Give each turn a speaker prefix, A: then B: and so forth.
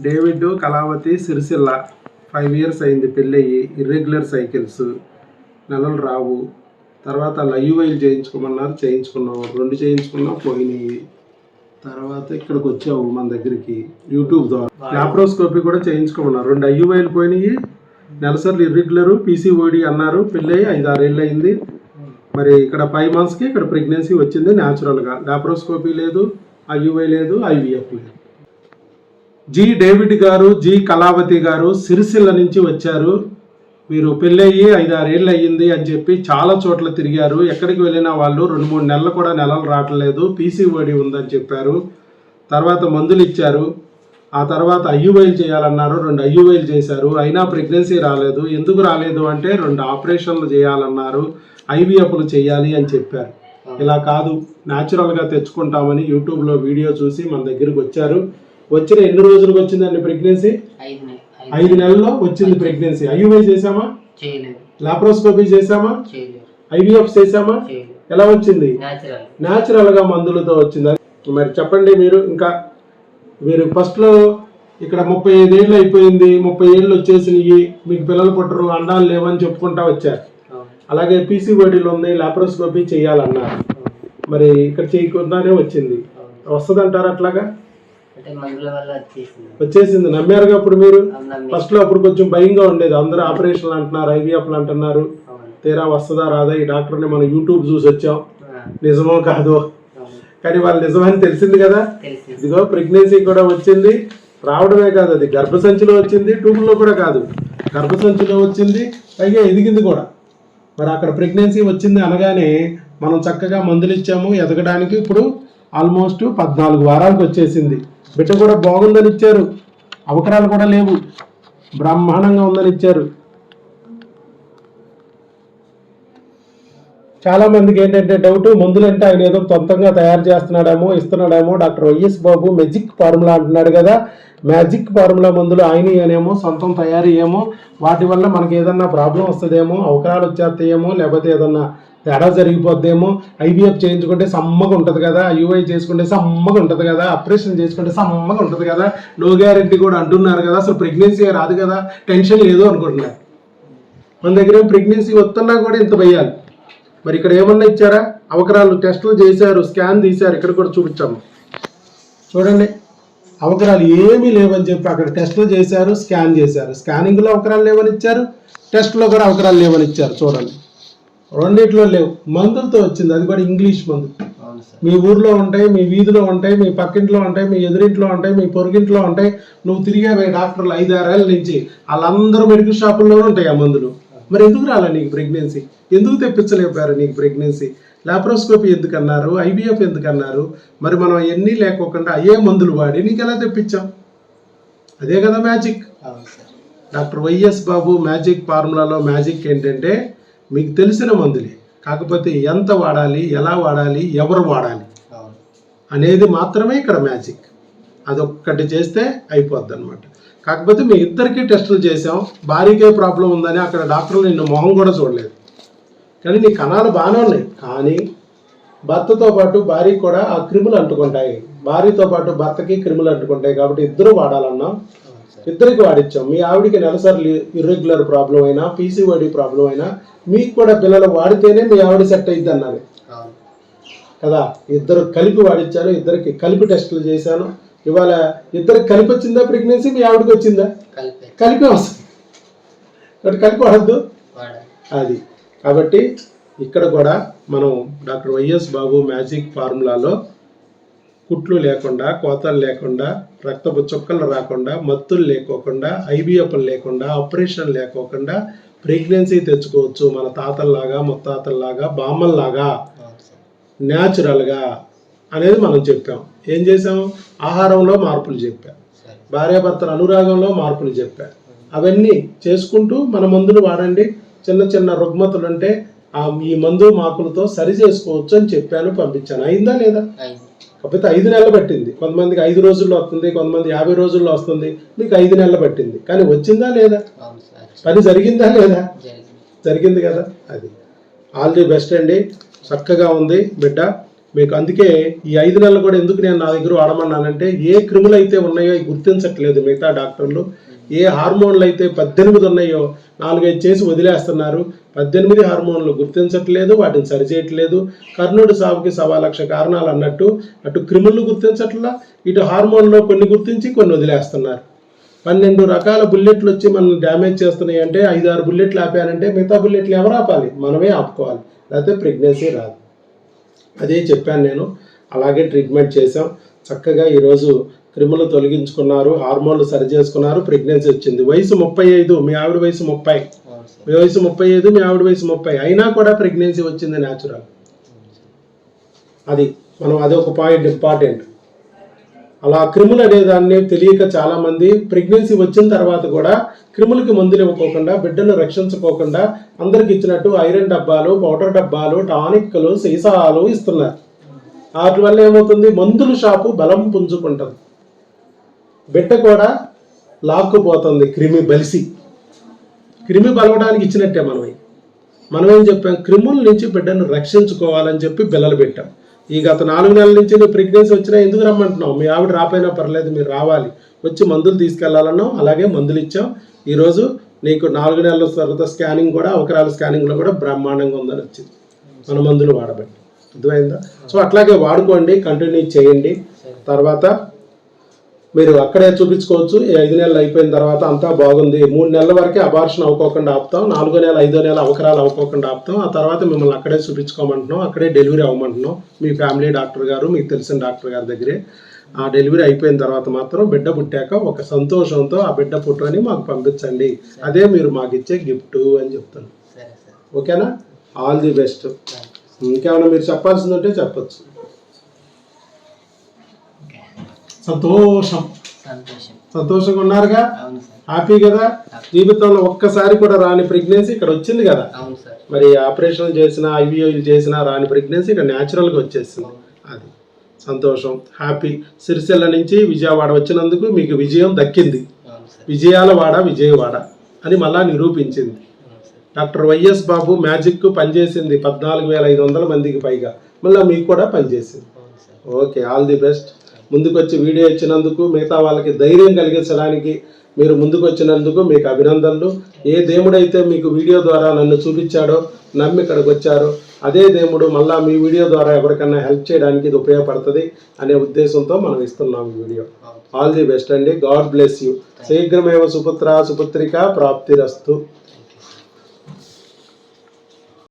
A: David Kalavathi Sircilla. Five years అయింది పెళ్ళయి irregular cycles నెలలు రావు. తర్వాత లైవ్ వైల్ చేయించుకోమన్నారు చేయించుకున్నాం రెండు చేయించుకున్నాం పోయినాయి. తర్వాత ఇక్కడికి వచ్చావు మన దగ్గరికి యూట్యూబ్ ద్వారా. లాప్రోస్కోపీ కూడా చేయించుకోమన్నారు. రెండు ఐయువైలు పోయినాయి. నెలసర్లు ఇర్రెగ్యులర్ పీసీఓడి అన్నారు. పెళ్ళయి ఐదు ఆరేళ్ళు అయింది. మరి ఇక్కడ ఫైవ్ మంత్స్కి ఇక్కడ ప్రెగ్నెన్సీ వచ్చింది న్యాచురల్గా లాప్రోస్కోపీ లేదు ఐయువై లేదు ఐవీఎఫ్ లేదు. జి డేవిడ్ గారు జి కళావతి గారు సిరిసిల్ల నుంచి వచ్చారు. మీరు పెళ్ళయ్యి ఐదారేళ్ళు అయ్యింది అని చెప్పి చాలా చోట్ల తిరిగారు. ఎక్కడికి వెళ్ళినా వాళ్ళు రెండు మూడు నెలలు కూడా నెలలు రావట్లేదు. పీసీఓడి ఉందని చెప్పారు. తర్వాత మందులు ఇచ్చారు. ఆ తర్వాత ఐయువైలు చేయాలన్నారు. రెండు ఐయువైలు చేశారు. అయినా ప్రెగ్నెన్సీ రాలేదు. ఎందుకు రాలేదు అంటే రెండు ఆపరేషన్లు చేయాలన్నారు. ఐవీఎఫ్లు చేయాలి అని చెప్పారు. ఇలా కాదు. న్యాచురల్గా తెచ్చుకుంటామని యూట్యూబ్లో వీడియో చూసి మన దగ్గరికి వచ్చారు. వచ్చిన ఎన్ని రోజులకు వచ్చిందండి ప్రెగ్నెన్సీ
B: ఐదు
A: ఐదు నెలల్లో వచ్చింది ప్రెగ్నెన్సీ ఐయువై చేసామా లాప్రోస్కోపీ చేసామా ఐవీఎఫ్ చేసామా ఎలా వచ్చింది? న్యాచురల్గా మందులతో వచ్చింది? మరి చెప్పండి మీరు. ఇంకా మీరు ఫస్ట్లో ఇక్కడ ముప్పై ఐదేళ్ళు అయిపోయింది. ముప్పై ఏళ్ళు వచ్చేసినాయి. మీకు పిల్లలు పుట్టరు అండాలు లేవని చెప్పుకుంటా వచ్చారు. అలాగే పీసీఓడీలు ఉంది. లాప్రోస్కోపీ చేయాలన్నారు. మరి ఇక్కడ చేయకుండానే వచ్చింది. వస్తుందంటారు అట్లాగా?
B: అంటే మందుల వల్ల వచ్చేసింది.
A: వచ్చేసింది. నమ్మారుగా అప్పుడు మీరు? ఫస్ట్లో అప్పుడు కొంచెం భయంగా ఉండేది. అందరూ ఆపరేషన్లు అంటున్నారు ఐవీఎఫ్లు అంటున్నారు. తీరా వస్తుందా రాదా? ఈ డాక్టర్ని మనం యూట్యూబ్ చూసి వచ్చాం. నిజమో కాదో? కానీ వాళ్ళు నిజమని తెలిసింది కదా? ఇదిగో ప్రెగ్నెన్సీ కూడా వచ్చింది. రావడమే కాదు అది. గర్భసంచిలో వచ్చింది ట్యూబ్లో కూడా కాదు. గర్భసంచిలో వచ్చింది పైగా ఎదిగింది కూడా. మరి అక్కడ ప్రెగ్నెన్సీ వచ్చింది అనగానే మనం చక్కగా మందులు ఇచ్చాము ఎదగడానికి ఇప్పుడు ఆల్మోస్ట్ పద్నాలుగు వారాలకు వచ్చేసింది. బిడ్డ కూడా బాగుందని ఇచ్చారు. అవకరాలు కూడా లేవు. బ్రహ్మాండంగా ఉందని ఇచ్చారు. చాలా మందికి ఏంటంటే డౌట్ మందులంటే ఆయన ఏదో సొంతంగా తయారు చేస్తున్నాడేమో ఇస్తున్నాడేమో doctor YS Babu magic formula అంటున్నాడు కదా. మ్యాజిక్ ఫార్ములా మందులు ఆయన అనేమో సొంతం తయారు ఏమో వాటి వల్ల మనకి ఏదన్నా ప్రాబ్లం వస్తుందేమో అవకరాలు వచ్చేస్తాయేమో లేకపోతే ఏదన్నా తేడా జరిగిపోద్దేమో? ఐవీఎఫ్ చేయించుకుంటే సమ్మగా ఉంటుంది కదా యూఐ చేసుకుంటే సమ్మగా ఉంటుంది కదా ఆపరేషన్ చేసుకుంటే సమ్మగా ఉంటుంది కదా. నో గ్యారెంటీ కూడా అంటున్నారు కదా అసలు ప్రెగ్నెన్సీ రాదు కదా టెన్షన్ లేదు అనుకుంటున్నారు మన దగ్గర ప్రెగ్నెన్సీ వస్తున్నా కూడా ఇంత భయాలు మరి ఇక్కడ ఏమన్నా ఇచ్చారా? అవకరాలు టెస్టులు చేశారు స్కాన్ తీశారు ఇక్కడ కూడా చూపించాము. చూడండి అవకరాలు ఏమీ లేవని చెప్పి అక్కడ టెస్టులు చేశారు స్కాన్ చేశారు. స్కానింగ్లో అవకరాలు లేవని ఇచ్చారు టెస్ట్లో కూడా అవకరాలు లేవని ఇచ్చారు. చూడండి. రెండిట్లో లేవు. మందులతో వచ్చింది. అది కూడా ఇంగ్లీష్ మందు. మీ ఊర్లో ఉంటాయి మీ వీధిలో ఉంటాయి మీ పక్కింట్లో ఉంటాయి మీ ఎదురింట్లో ఉంటాయి మీ పొరుగింట్లో ఉంటాయి. నువ్వు తిరిగే డాక్టర్లు ఐదారేళ్ళ నుంచి వాళ్ళందరూ మెడికల్ షాపుల్లోనే ఉంటాయి ఆ మందులు. మరి ఎందుకు రాలే నీకు ప్రెగ్నెన్సీ? ఎందుకు తెప్పించలేపారు నీకు ప్రెగ్నెన్సీ? లాప్రోస్కోపీ ఎందుకు అన్నారు ఐబీఎఫ్ ఎందుకు అన్నారు మరి మనం ఎన్ని లేకోకుండా అయ్యే మందులు వాడి నీకు ఎలా తెప్పించాం? అదే కదా magic. Doctor YS Babu magic ఫార్ములాలో magic ఏంటంటే మీకు తెలిసిన మందులే. కాకపోతే ఎంత వాడాలి ఎలా వాడాలి ఎవరు వాడాలి అనేది మాత్రమే ఇక్కడ మ్యాజిక్. అదొక్కటి చేస్తే అయిపోద్ది అనమాట కాకపోతే మీ ఇద్దరికి టెస్టులు చేసాం భార్యకే ప్రాబ్లం ఉందని అక్కడ డాక్టర్లు నిన్ను మొహం కూడా చూడలేదు. కానీ నీ కణాలు బాగానే ఉన్నాయి. కానీ భర్తతో పాటు భార్యకి కూడా ఆ క్రిములు అంటుకుంటాయి. భార్యతో పాటు భర్తకి క్రిములు అంటుకుంటాయి. కాబట్టి ఇద్దరు వాడాలన్నాం. ఇద్దరికి వాడిచ్చాం. మీ ఆవిడికి నెలసరి ఇర్రెగ్యులర్ ప్రాబ్లం అయినా పీసీఓడి ప్రాబ్లం అయినా మీకు కూడా పిల్లలు వాడితేనే మీ ఆవిడ సెట్ అయింది
B: అవును.
A: కదా? ఇద్దరు కలిపి వాడిచ్చాను ఇద్దరికి కలిపి టెస్టులు చేశాను. ఇవాళ ఇద్దరికి కలిపి వచ్చిందా ప్రెగ్నెన్సీ మీ ఆవిడకి వచ్చిందా?
B: కలిపే.
A: కలిపి వస్తుంది. కాబట్టి కలిపి వాడద్దు. అది. కాబట్టి ఇక్కడ కూడా మనం డాక్టర్ వైఎస్ బాబు మ్యాజిక్ ఫార్ములాలో కుట్లు లేకుండా కోతలు లేకుండా రక్తపు చుక్కలు రాకుండా మత్తులు లేకోకుండా ఐబిఎఫ్లు లేకుండా ఆపరేషన్ లేకోకుండా ప్రెగ్నెన్సీ తెచ్చుకోవచ్చు మన తాతల్లాగా ముత్తాతల్లాగా బామ్మల్లాగా. న్యాచురల్గా అనేది మనం చెప్పాం. ఏం చేసాం ఆహారంలో మార్పులు చెప్పాం. భార్యాభర్తల అనురాగంలో మార్పులు చెప్పా. అవన్నీ చేసుకుంటూ మన మందులు వాడండి. చిన్న చిన్న రుగ్మతులు ఉంటే ఆ ఈ మందు మాకులతో సరి చేసుకోవచ్చు అని చెప్పాను పంపించాను. అయిందా లేదా? కాకపోతే ఐదు నెలలు పట్టింది. కొంతమందికి ఐదు రోజుల్లో వస్తుంది కొంతమంది యాభై రోజుల్లో వస్తుంది. మీకు ఐదు నెలలు పట్టింది. కానీ వచ్చిందా లేదా? పని జరిగిందా లేదా?
B: జరిగింది
A: కదా అది. ఆల్ ది బెస్ట్ అండి. చక్కగా ఉంది బిడ్డ. మీకు అందుకే ఈ ఐదు నెలలు కూడా ఎందుకు నేను నా దగ్గర వాడమన్నానంటే ఏ క్రిములు అయితే ఉన్నాయో గుర్తించట్లేదు మిగతా డాక్టర్లు. ఏ హార్మోన్లు అయితే పద్దెనిమిది ఉన్నాయో నాలుగైదు చేసి వదిలేస్తున్నారు. పద్దెనిమిది హార్మోన్లు గుర్తించట్లేదు వాటిని సరిచేయట్లేదు. కర్ణుడి సాగుకి సవా లక్ష కారణాలు అన్నట్టు అటు క్రిములు గుర్తించట్లా ఇటు హార్మోన్లో కొన్ని గుర్తించి కొన్ని వదిలేస్తున్నారు. పన్నెండు రకాల బుల్లెట్లు వచ్చి మనల్ని డ్యామేజ్ చేస్తున్నాయి అంటే ఐదు ఆరు బుల్లెట్లు ఆపానంటే మిగతా బుల్లెట్లు ఎవరు ఆపాలి? మనమే ఆపుకోవాలి. లేకపోతే ప్రెగ్నెన్సీ రాదు. అదే చెప్పాను నేను. అలాగే ట్రీట్మెంట్ చేసాం చక్కగా ఈరోజు క్రిములు తొలగించుకున్నారు హార్మోన్లు సరి చేసుకున్నారు ప్రెగ్నెన్సీ వచ్చింది. వయసు ముప్పై ఐదు మీ ఆవిడ వయసు ముప్పై. మీ వయసు ముప్పై ఐదు మీ ఆవిడ వయసు ముప్పై. అయినా కూడా ప్రెగ్నెన్సీ వచ్చింది న్యాచురల్ అది మనం అది ఒక పాయింట్ ఇంపార్టెంట్ అలా క్రిములు అనే దాన్ని తెలియక చాలా మంది ప్రెగ్నెన్సీ వచ్చిన తర్వాత కూడా క్రిములకి మందులు ఇవ్వకోకుండా బిడ్డను రక్షించుకోకుండా అందరికి ఇచ్చినట్టు ఐరన్ డబ్బాలు పౌడర్ డబ్బాలు టానిక్లు సీసాలు ఇస్తున్నారు. వాటి వల్ల ఏమవుతుంది? మందుల షాపు బలం పుంజుకుంటుంది. బిడ్డ కూడా లాక్కుపోతుంది క్రిమి బలిసి. క్రిమి బలవడానికి ఇచ్చినట్టే మనమే. మనం ఏం చెప్పాం? క్రిముల నుంచి బిడ్డను రక్షించుకోవాలని చెప్పి బిల్లలు పెట్టాం. ఈ గత నాలుగు నెలల నుంచి నువ్వు ప్రెగ్నెన్సీ వచ్చినా ఎందుకు రమ్మంటున్నావు? మీ ఆవిడ రాపోయినా పర్లేదు మీరు రావాలి. వచ్చి మందులు తీసుకెళ్ళాలన్నాం అలాగే మందులు ఇచ్చాం ఈరోజు నీకు నాలుగు నెలల తర్వాత స్కానింగ్ కూడా అవకరాల స్కానింగ్లో కూడా బ్రహ్మాండంగా ఉందని వచ్చింది. మన మందులు వాడబట్టి. అర్థమైందా? సో అట్లాగే వాడుకోండి కంటిన్యూ చేయండి. తర్వాత మీరు అక్కడే చూపించుకోవచ్చు. ఈ ఐదు నెలలు అయిపోయిన తర్వాత అంతా బాగుంది. మూడు నెలల వరకే అబార్షన్ అవ్వకోకుండా ఆపుతాం. నాలుగో నెల ఐదో నెల అవకరాలు అవ్వకోకుండా ఆపుతాం. ఆ తర్వాత మిమ్మల్ని అక్కడే చూపించుకోమంటున్నాం. అక్కడే డెలివరీ అవ్వమంటున్నాం. మీ ఫ్యామిలీ డాక్టర్ గారు మీకు తెలిసిన డాక్టర్ గారి దగ్గరే. ఆ డెలివరీ అయిపోయిన తర్వాత మాత్రం బిడ్డ పుట్టాక ఒక సంతోషంతో ఆ బిడ్డ ఫోటోని మాకు పంపించండి. అదే మీరు మాకు ఇచ్చే గిఫ్ట్ అని చెప్తాను. ఓకేనా? All the best. ఇంకేమైనా మీరు చెప్పాల్సింది ఉంటే చెప్పచ్చు. సంతోషం.
B: సంతోషం.
A: సంతోషంగా ఉన్నారుగా? హ్యాపీ కదా? జీవితంలో ఒక్కసారి కూడా రాని ప్రెగ్నెన్సీ ఇక్కడ వచ్చింది కదా? మరి ఆపరేషన్ చేసిన ఐవీఓలు చేసిన రాని ప్రెగ్నెన్సీ ఇక్కడ న్యాచురల్గా వచ్చేసింది. అది సంతోషం హ్యాపీ సిరిసిల్ల నుంచి విజయవాడ వచ్చినందుకు మీకు విజయం దక్కింది. విజయాల వాడ విజయవాడ అని మళ్ళా నిరూపించింది. డాక్టర్ వైఎస్ బాబు మ్యాజిక్ పనిచేసింది పద్నాలుగు వేల ఐదు వందల మందికి పైగా. మళ్ళీ మీకు కూడా పనిచేసింది. ఓకే ఆల్ ది బెస్ట్ ముందుకు వచ్చి వీడియో ఇచ్చినందుకు మిగతా వాళ్ళకి ధైర్యం కలిగించడానికి మీరు ముందుకు వచ్చినందుకు మీకు అభినందనలు. ఏ దేవుడైతే మీకు వీడియో ద్వారా నన్ను చూపించాడో నమ్మి ఇక్కడికి వచ్చారో అదే దేవుడు మళ్ళా మీ వీడియో ద్వారా ఎవరికన్నా హెల్ప్ చేయడానికి ఇది ఉపయోగపడుతుంది అనే ఉద్దేశంతో మనం ఇస్తున్నాం ఈ వీడియో. ఆల్ ది బెస్ట్ అండి. గాడ్ బ్లెస్ యూ శీఘ్రమేవ సుపుత్ర సుపుత్రిక ప్రాప్తిరస్తు.